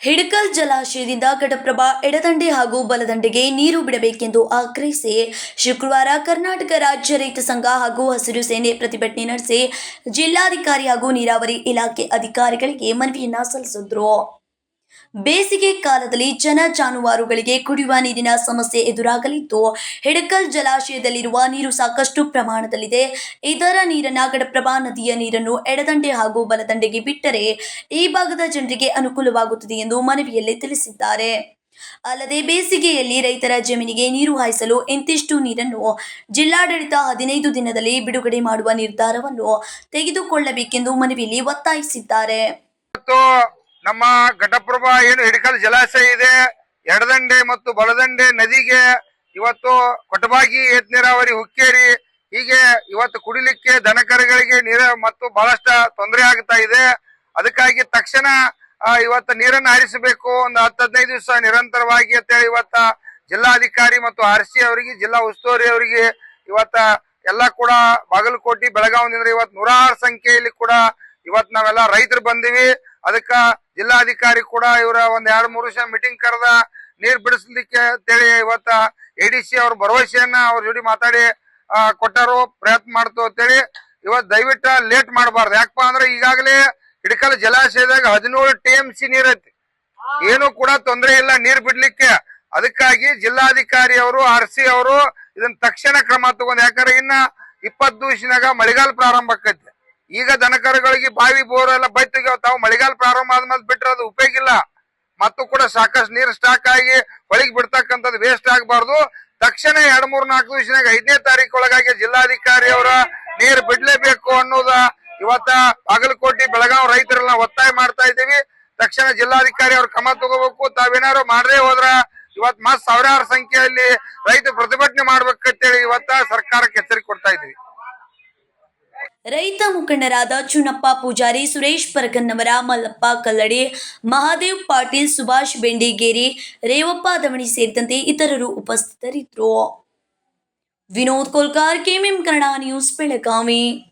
ಹಿಡಕಲ್ ಜಲಾಶಯದಿಂದ ಘಟಪ್ರಭಾ ಎಡದಂಡೆ ಹಾಗೂ ಬಲದಂಡೆಗೆ ನೀರು ಬಿಡಬೇಕೆಂದು ಆಗ್ರಹಿಸಿ ಶುಕ್ರವಾರ ಕರ್ನಾಟಕ ರಾಜ್ಯ ರೈತ ಸಂಘ ಹಾಗೂ ಹಸಿರು ಸೇನೆ ಪ್ರತಿಭಟನೆ ನಡೆಸಿ ಜಿಲ್ಲಾಧಿಕಾರಿ ಹಾಗೂ ನೀರಾವರಿ ಇಲಾಖೆ ಅಧಿಕಾರಿಗಳಿಗೆ ಮನವಿಯನ್ನ ಸಲ್ಲಿಸಿದ್ರು. ಬೇಸಿಗೆ ಕಾಲದಲ್ಲಿ ಜನ ಜಾನುವಾರುಗಳಿಗೆ ಕುಡಿಯುವ ನೀರಿನ ಸಮಸ್ಯೆ ಎದುರಾಗಲಿದ್ದು, ಹಿಡಕಲ್ ಜಲಾಶಯದಲ್ಲಿರುವ ನೀರು ಸಾಕಷ್ಟು ಪ್ರಮಾಣದಲ್ಲಿದೆ. ಇದರ ನೀರನ್ನ ಗಡಪ್ರಭಾ ನದಿಯ ನೀರನ್ನು ಎಡದಂಡೆ ಹಾಗೂ ಬಲದಂಡೆಗೆ ಬಿಟ್ಟರೆ ಈ ಭಾಗದ ಜನರಿಗೆ ಅನುಕೂಲವಾಗುತ್ತದೆ ಎಂದು ಮನವಿಯಲ್ಲಿ ತಿಳಿಸಿದ್ದಾರೆ. ಅಲ್ಲದೆ ಬೇಸಿಗೆಯಲ್ಲಿ ರೈತರ ಜಮೀನಿಗೆ ನೀರು ಹಾಯಿಸಲು ಇಂತಿಷ್ಟು ನೀರನ್ನು ಜಿಲ್ಲಾಡಳಿತ ಹದಿನೈದು ದಿನದಲ್ಲಿ ಬಿಡುಗಡೆ ಮಾಡುವ ನಿರ್ಧಾರವನ್ನು ತೆಗೆದುಕೊಳ್ಳಬೇಕೆಂದು ಮನವಿಯಲ್ಲಿ ಒತ್ತಾಯಿಸಿದ್ದಾರೆ. ನಮ್ಮ ಘಟಪ್ರಭಾ ಏನು ಹಿಡಕಲ್ ಜಲಾಶಯ ಇದೆ, ಎಡದಂಡೆ ಮತ್ತು ಬಲದಂಡೆ ನದಿಗೆ ಇವತ್ತು ಕೊಟಬಾಗಿ ಏತ್ ನೀರಾವರಿ ಹುಕ್ಕೇರಿ. ಹೀಗೆ ಇವತ್ತು ಕುಡಿಲಿಕ್ಕೆ ದನಕರುಗಳಿಗೆ ನೀರ ಮತ್ತು ಬಹಳಷ್ಟು ತೊಂದರೆ ಆಗ್ತಾ ಇದೆ. ಅದಕ್ಕಾಗಿ ತಕ್ಷಣ ಇವತ್ತು ನೀರನ್ನು ಹರಿಸಬೇಕು ಒಂದು ಹತ್ತು ಹದಿನೈದು ದಿವಸ ನಿರಂತರವಾಗಿ ಅಂತೇಳಿ ಇವತ್ತ ಜಿಲ್ಲಾಧಿಕಾರಿ ಮತ್ತು ಆರ್ ಸಿ ಅವರಿಗೆ, ಜಿಲ್ಲಾ ಉಸ್ತುವಾರಿ ಅವರಿಗೆ ಇವತ್ತ ಎಲ್ಲ ಕೂಡ ಬಾಗಲಕೋಟೆ ಬೆಳಗಾವಿನಿಂದ ಇವತ್ತು ನೂರಾರು ಸಂಖ್ಯೆಯಲ್ಲಿ ಕೂಡ ಇವತ್ತು ನಾವೆಲ್ಲ ರೈತರು ಬಂದಿವಿ. ಅದಕ್ಕ ಜಿಲ್ಲಾಧಿಕಾರಿ ಕೂಡ ಇವರ ಒಂದ್ ಎರಡ್ ಮೂರು ವರ್ಷ ಮೀಟಿಂಗ್ ಕರೆದ ನೀರ್ ಬಿಡಿಸ್ಲಿಕ್ಕೆ ಅಂತೇಳಿ ಇವತ್ತ ಎ ಡಿ ಸಿ ಅವ್ರ ಭರವಸೆಯನ್ನ ಅವ್ರ ಜೋಡಿ ಮಾತಾಡಿ ಕೊಟ್ಟರು ಪ್ರಯತ್ನ ಮಾಡ್ತು ಅಂತೇಳಿ ಇವತ್ ದಯವಿಟ್ಟು ಲೇಟ್ ಮಾಡಬಾರ್ದು. ಯಾಕಪ್ಪ ಅಂದ್ರೆ ಈಗಾಗಲೇ ಹಿಡಕಲ್ ಜಲಾಶಯದಾಗ ಹದಿನೇಳು ಟಿ ಎಂ ಸಿ ನೀರ್ ಐತಿ. ಏನು ಕೂಡ ತೊಂದರೆ ಇಲ್ಲ ನೀರ್ ಬಿಡ್ಲಿಕ್ಕೆ. ಅದಕ್ಕಾಗಿ ಜಿಲ್ಲಾಧಿಕಾರಿ ಅವರು ಆರ್ ಸಿ ಅವರು ಇದನ್ನ ತಕ್ಷಣ ಕ್ರಮ ತಗೊಂಡ್, ಯಾಕಂದ್ರೆ ಇನ್ನ ಇಪ್ಪತ್ತು ದಿವಸನಾಗ ಮಳೆಗಾಲ ಪ್ರಾರಂಭ ಆಕೈತಿ. ಈಗ ದನಕರುಗಳಿಗೆ ಬಾವಿ ಬೋರ್ ಎಲ್ಲ ಬೈತಿಗೆ ತಾವು ಮಳೆಗಾಲ ಪ್ರಾರಂಭ ಆದ್ಮೇಲೆ ಬಿಟ್ರೆ ಅದು ಉಪಯೋಗ ಇಲ್ಲ. ಮತ್ತು ಕೂಡ ಸಾಕಷ್ಟು ನೀರು ಸ್ಟಾಕ್ ಆಗಿ ಒಳಗೆ ಬಿಡ್ತಕ್ಕಂಥದ್ದು ವೇಸ್ಟ್ ಆಗಬಾರ್ದು. ತಕ್ಷಣ ಎರಡ್ ಮೂರ್ ನಾಲ್ಕು ದಿವಸನಾಗ ಐದನೇ ತಾರೀಕು ಒಳಗಾಗಿ ಜಿಲ್ಲಾಧಿಕಾರಿ ಅವರ ನೀರು ಬಿಡ್ಲೇಬೇಕು ಅನ್ನೋದ ಇವತ್ತ ಬಾಗಲಕೋಟೆ ಬೆಳಗಾವಿ ರೈತರೆಲ್ಲ ಒತ್ತಾಯ ಮಾಡ್ತಾ ಇದ್ದೀವಿ. ತಕ್ಷಣ ಜಿಲ್ಲಾಧಿಕಾರಿ ಅವ್ರ ಕ್ರಮ ತಗೋಬೇಕು. ತಾವೇನಾರು ಮಾಡದೇ ಹೋದ್ರ ಇವತ್ ಮತ್ ಸಾವಿರಾರು ಸಂಖ್ಯೆಯಲ್ಲಿ ರೈತ ಪ್ರತಿಭಟನೆ ಮಾಡ್ಬೇಕಂತೇಳಿ ಇವತ್ತ ಸರ್ಕಾರಕ್ಕೆ ರೈತ ಮುಖಂಡರಾದ ಚುನಪ್ಪ ಪೂಜಾರಿ, ಸುರೇಶ್ ಪರಗನ್ನವರ, ಮಲ್ಲಪ್ಪ ಕಲ್ಲಡಿ, ಮಹಾದೇವ್ ಪಾಟೀಲ್, ಸುಭಾಷ್ ಬೆಂಡಿಗೇರಿ, ರೇವಪ್ಪ ದಮಣಿ ಸೇರಿದಂತೆ ಇತರರು ಉಪಸ್ಥಿತರಿದ್ದರು. Vinod Kolkar KMM Kannada news, Belagavi.